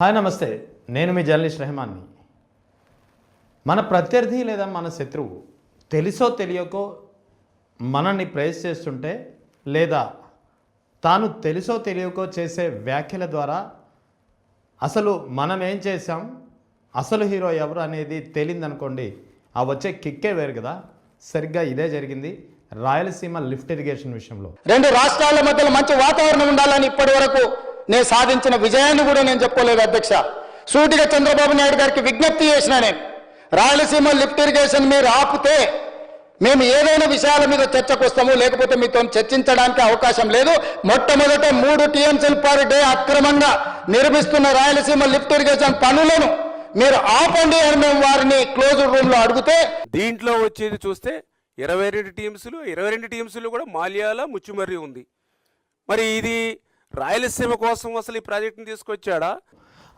Hi నమస్తే. నేను మీ journalist రెహమాన్ని మన ప్రత్యర్థి లేదా మన శత్రువు తెలుసో తెలియకో మనల్ని ప్రేస్ చేస్తుంటే లేదా తాను తెలుసో తెలియకో చేసే వ్యాఖ్యల ద్వారా అసలు మనం ఏం చేసాం అసలు హీరో ఎవరు అనేది తేలిందనుకోండి. ఆ వచ్చే కిక్కే వేరు కదా. సరిగ్గా ఇదే జరిగింది రాయలసీమ లిఫ్ట్ ఇరిగేషన్ విషయంలో. రెండు రాష్ట్రాల మధ్యలో మంచి వాతావరణం ఉండాలని ఇప్పటి వరకు నేను సాధించిన విజయాన్ని కూడా నేను చెప్పుకోలేదు అధ్యక్ష. సూటిగా చంద్రబాబు నాయుడు గారికి విజ్ఞప్తి చేసిన నేను. రాయలసీమ లిఫ్ట్ ఇరిగేషన్ మీరు ఆపితే మేము ఏదైనా విషయాల మీద చర్చకు వస్తాము లేకపోతే మీతో చర్చించడానికి అవకాశం లేదు. మొట్టమొదట మూడు టీఎంసీలు పర్ డే అక్రమంగా నిర్మిస్తున్న రాయలసీమ లిఫ్ట్ ఇరిగేషన్ పనులను మీరు ఆపండి అని మేము వారిని క్లోజ్ రూమ్లో అడిగితే దీంట్లో వచ్చేది చూస్తే ఇరవై రెండు టీమ్స్లు ఇరవై రెండు టీమ్స్లు కూడా మాల్యాల ముచ్చుమర్రి ఉంది. మరి ఇది రాయలసీమ కోసం అసలు ఈ ప్రాజెక్ట్ని తీసుకొచ్చాడా?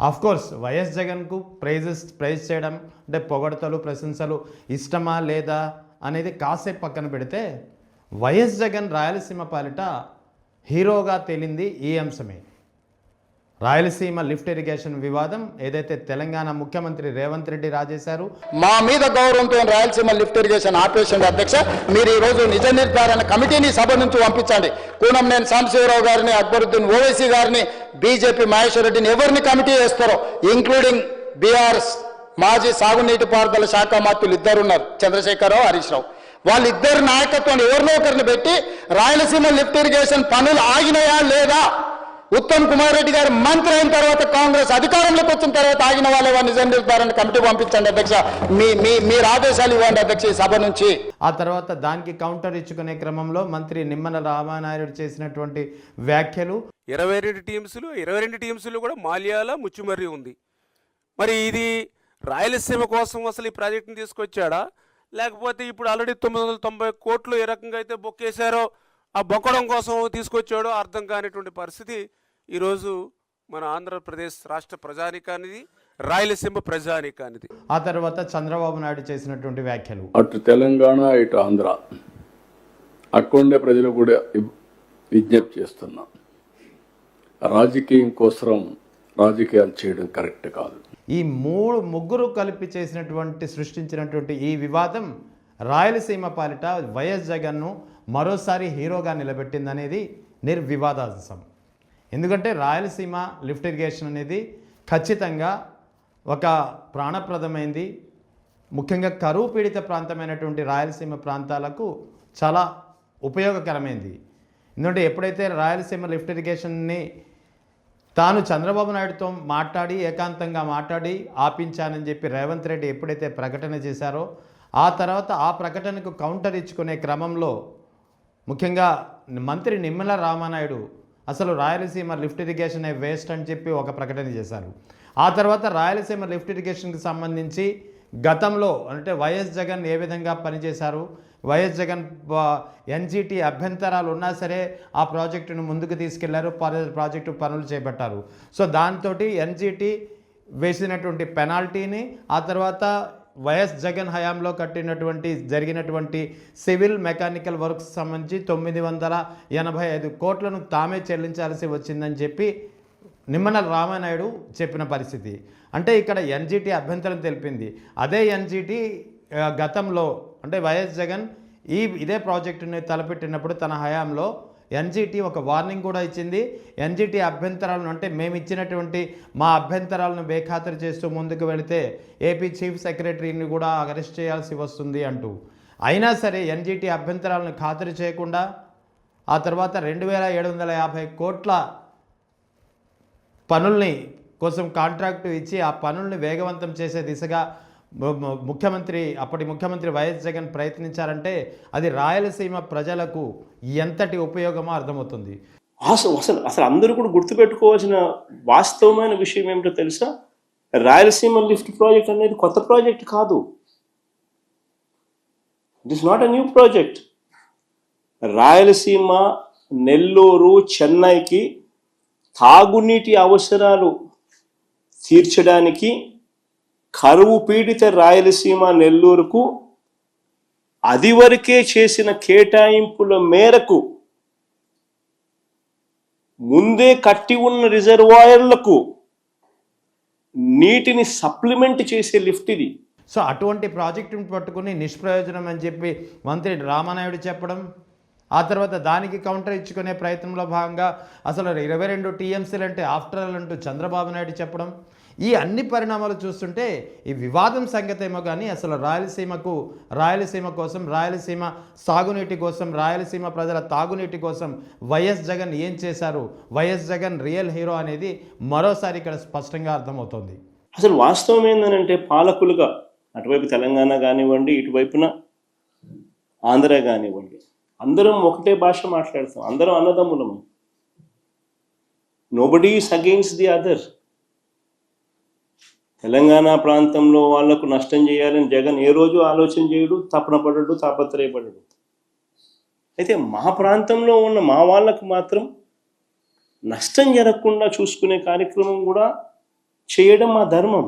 ఆఫ్ కోర్స్ వైఎస్ జగన్కు ప్రైజెస్ ప్రైజ్ చేయడం అంటే పొగడతలు ప్రశంసలు ఇష్టమా లేదా అనేది కాసేపు పక్కన పెడితే వైఎస్ జగన్ రాయలసీమ పాలిట హీరోగా తేలింది ఈ అంశమే. రాయలసీమ లిఫ్ట్ ఇరిగేషన్ వివాదం ఏదైతే తెలంగాణ ముఖ్యమంత్రి రేవంత్ రెడ్డి రాజేశారు మా మీద గౌరవంతో రాయలసీమ లిఫ్ట్ ఇరిగేషన్ ఆపేషన్ అధ్యక్ష మీరు ఈ రోజు నిజ నిర్ధారణ కమిటీని సభ నుంచి పంపించండి. కూనం నేను సాంబశివరావు గారిని అక్బరుద్దీన్ ఓవైసీ గారిని బీజేపీ మహేశ్వర్ రెడ్డిని ఎవరిని కమిటీ వేస్తారో ఇంక్లూడింగ్ బీఆర్ఎస్ మాజీ సాగునీటి పారుదల శాఖ మంత్రులు ఇద్దరు ఉన్నారు చంద్రశేఖరరావు హరీష్ రావు. వాళ్ళిద్దరు నాయకత్వం ఎవరినో ఒకరిని పెట్టి రాయలసీమ లిఫ్ట్ ఇరిగేషన్ పనులు ఆగినాయా లేదా ఉత్తమ్ కుమార్ రెడ్డి గారు మంత్రి అయిన తర్వాత కాంగ్రెస్ అధికారంలోకి వచ్చిన తర్వాత ఆగిన వాళ్ళ నిజ నిర్ధారణ కమిటీ పంపించండి అధ్యక్ష. మీ మీ మీరు ఆదేశాలు ఇవ్వండి అధ్యక్ష ఈ సభ నుంచి. ఆ తర్వాత దానికి కౌంటర్ ఇచ్చుకునే క్రమంలో మంత్రి నిమ్మల రామానాయుడు చేసినటువంటి వ్యాఖ్యలు. ఇరవై రెండు టీమ్స్లు ఇరవై రెండు టీమ్స్లో కూడా మాల్యాల ముచ్చుమర్రి ఉంది. మరి ఇది రాయలసీమ కోసం అసలు ఈ ప్రాజెక్టుని తీసుకొచ్చాడా? లేకపోతే ఇప్పుడు ఆల్రెడీ తొమ్మిది వందల తొంభై కోట్లు ఏ రకంగా అయితే బొక్కేశారో ఆ బొక్కడం కోసం తీసుకొచ్చాడో అర్థం కానిటువంటి పరిస్థితి ఈరోజు మన ఆంధ్రప్రదేశ్ రాష్ట్ర ప్రజానికానిది రాయలసీమ ప్రజానికానిది. ఆ తర్వాత చంద్రబాబు నాయుడు చేసినటువంటి వ్యాఖ్యలు. అటు తెలంగాణ ఇటు ఆంధ్ర. అక్కడుండే ప్రజలు కూడా విజ్ఞప్తి చేస్తున్నా. రాజకీయం కోసం రాజకీయాలు చేయడం కరెక్ట్ కాదు. ఈ మూడు ముగ్గురు కలిపి చేసినటువంటి సృష్టించినటువంటి ఈ వివాదం రాయలసీమ పాలిట వైఎస్ జగన్ను మరోసారి హీరోగా నిలబెట్టిందనేది నిర్వివాదాంశం. ఎందుకంటే రాయలసీమ లిఫ్ట్ ఇరిగేషన్ అనేది ఖచ్చితంగా ఒక ప్రాణప్రదమైంది. ముఖ్యంగా కరువు పీడిత ప్రాంతమైనటువంటి రాయలసీమ ప్రాంతాలకు చాలా ఉపయోగకరమైంది. ఎందుకంటే ఎప్పుడైతే రాయలసీమ లిఫ్ట్ ఇరిగేషన్ని తాను చంద్రబాబు నాయుడుతో మాట్లాడి ఏకాంతంగా మాట్లాడి ఆపించానని చెప్పి రేవంత్ రెడ్డి ఎప్పుడైతే ప్రకటన చేశారో ఆ తర్వాత ఆ ప్రకటనకు కౌంటర్ ఇచ్చుకునే క్రమంలో ముఖ్యంగా మంత్రి నిమ్మల రామానాయుడు అసలు రాయలసీమ లిఫ్ట్ ఇరిగేషన్ వేస్ట్ అని చెప్పి ఒక ప్రకటన చేశారు. ఆ తర్వాత రాయలసీమ లిఫ్ట్ ఇరిగేషన్కి సంబంధించి గతంలో అంటే వైఎస్ జగన్ ఏ విధంగా పనిచేశారు వైఎస్ జగన్ ఎన్జీటీ అభ్యంతరాలు ఉన్నా సరే ఆ ప్రాజెక్టును ముందుకు తీసుకెళ్ళారు ప్రాజెక్టు పనులు చేపట్టారు. సో దాంతో ఎన్జీటీ వేసినటువంటి పెనాల్టీని ఆ తర్వాత వైఎస్ జగన్ హయాంలో కట్టినటువంటి జరిగినటువంటి సివిల్ మెకానికల్ వర్క్స్ సంబంధించి తొమ్మిది వందల ఎనభై ఐదు కోట్లను తామే చెల్లించాల్సి వచ్చిందని చెప్పి నిమ్మల రామానాయుడు చెప్పిన పరిస్థితి. అంటే ఇక్కడ ఎన్జిటి అభ్యంతరం తెలిపింది. అదే ఎన్జిటి గతంలో అంటే వైఎస్ జగన్ ఈ ఇదే ప్రాజెక్టుని తలపెట్టినప్పుడు తన హయాంలో ఎన్జిటి ఒక వార్నింగ్ కూడా ఇచ్చింది. ఎన్జిటి అభ్యంతరాలను అంటే మేము ఇచ్చినటువంటి మా అభ్యంతరాలను బేఖాతరు చేస్తూ ముందుకు వెళితే ఏపీ చీఫ్ సెక్రటరీని కూడా అరెస్ట్ చేయాల్సి వస్తుంది అంటూ. అయినా సరే ఎన్జిటి అభ్యంతరాలను ఖాతరు చేయకుండా ఆ తర్వాత రెండు వేల ఏడు వందల యాభై కోట్ల పనుల్ని కోసం కాంట్రాక్టు ఇచ్చి ఆ పనుల్ని వేగవంతం చేసే దిశగా ముఖ్యమంత్రి అప్పటి ముఖ్యమంత్రి వైఎస్ జగన్ ప్రయత్నించారంటే అది రాయలసీమ ప్రజలకు ఎంతటి ఉపయోగమో అర్థమవుతుంది. అసలు అసలు అసలు అందరూ కూడా గుర్తుపెట్టుకోవాల్సిన వాస్తవమైన విషయం ఏమిటో తెలుసా? రాయలసీమ లిఫ్ట్ ప్రాజెక్ట్ అనేది కొత్త ప్రాజెక్ట్ కాదు. It is not a new project Rayalaseema Nellore చెన్నైకి తాగునీటి అవసరాలు తీర్చడానికి కరువు పీడిత రాయలసీమ నెల్లూరుకు అది వరకే చేసిన కేటాయింపుల మేరకు ముందే కట్టి ఉన్న రిజర్వాయర్లకు నీటిని సప్లిమెంట్ చేసే లిఫ్ట్ ఇది. సో అటువంటి ప్రాజెక్టును పట్టుకుని నిష్ప్రయోజనం అని చెప్పి మంత్రి రామానాయుడు చెప్పడం ఆ తర్వాత దానికి కౌంటర్ ఇచ్చుకునే ప్రయత్నంలో భాగంగా అసలు ఇరవై రెండు టీఎంసీలు అంటే ఆఫ్టర్ ఆల్ అంటూ చంద్రబాబు నాయుడు చెప్పడం ఈ అన్ని పరిణామాలు చూస్తుంటే ఈ వివాదం సంగతేమో కానీ అసలు రాయలసీమకు రాయలసీమ కోసం రాయలసీమ సాగునీటి కోసం రాయలసీమ ప్రజల తాగునీటి కోసం వైఎస్ జగన్ ఏం చేశారు? వైఎస్ జగన్ రియల్ హీరో అనేది మరోసారి ఇక్కడ స్పష్టంగా అర్థమవుతోంది. అసలు వాస్తవం ఏంటంటే పాలకులుగా అటువైపు తెలంగాణ కానివ్వండి ఇటువైపున ఆంధ్ర కానివ్వండి అందరం ఒకటే భాష మాట్లాడతాం అందరం అన్నదమ్ములము. Nobody is against the other Telangana ప్రాంతంలో వాళ్ళకు నష్టం చేయాలని జగన్ ఏ రోజు ఆలోచన చేయడు తపన పడడు తాపత్రయపడడు. అయితే మా ప్రాంతంలో ఉన్న మా వాళ్ళకు మాత్రం నష్టం జరగకుండా చూసుకునే కార్యక్రమం కూడా చేయడం మా ధర్మం.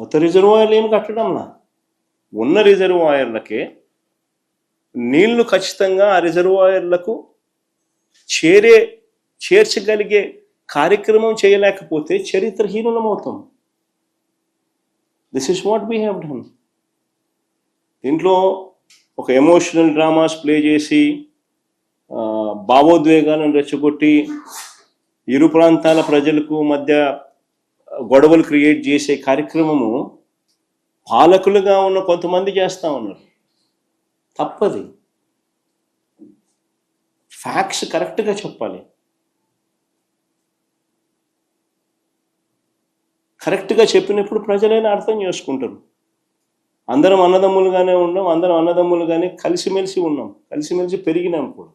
కొత్త రిజర్వాయర్లు ఏమి కట్టడంలా? ఉన్న రిజర్వాయర్లకే నీళ్ళు ఖచ్చితంగా ఆ రిజర్వాయర్లకు చేరే చేర్చగలిగే కార్యక్రమం చేయలేకపోతే చరిత్రహీనులమవుతాం. This is what we have done దీంట్లో ఒక ఎమోషనల్ డ్రామాస్ ప్లే చేసి భావోద్వేగాలను రెచ్చగొట్టి ఇరు ప్రాంతాల ప్రజలకు మధ్య గొడవలు క్రియేట్ చేసే కార్యక్రమము పాలకులుగా ఉన్న కొంతమంది చేస్తా ఉన్నారు. తప్పది. ఫ్యాక్ట్స్ కరెక్ట్గా చెప్పాలి. కరెక్ట్గా చెప్పినప్పుడు ప్రజలైనా అర్థం చేసుకుంటారు. అందరం అన్నదమ్ములుగానే ఉన్నాం అందరం అన్నదమ్ములుగానే కలిసిమెలిసి ఉన్నాం కలిసిమెలిసి పెరిగినాం కూడా.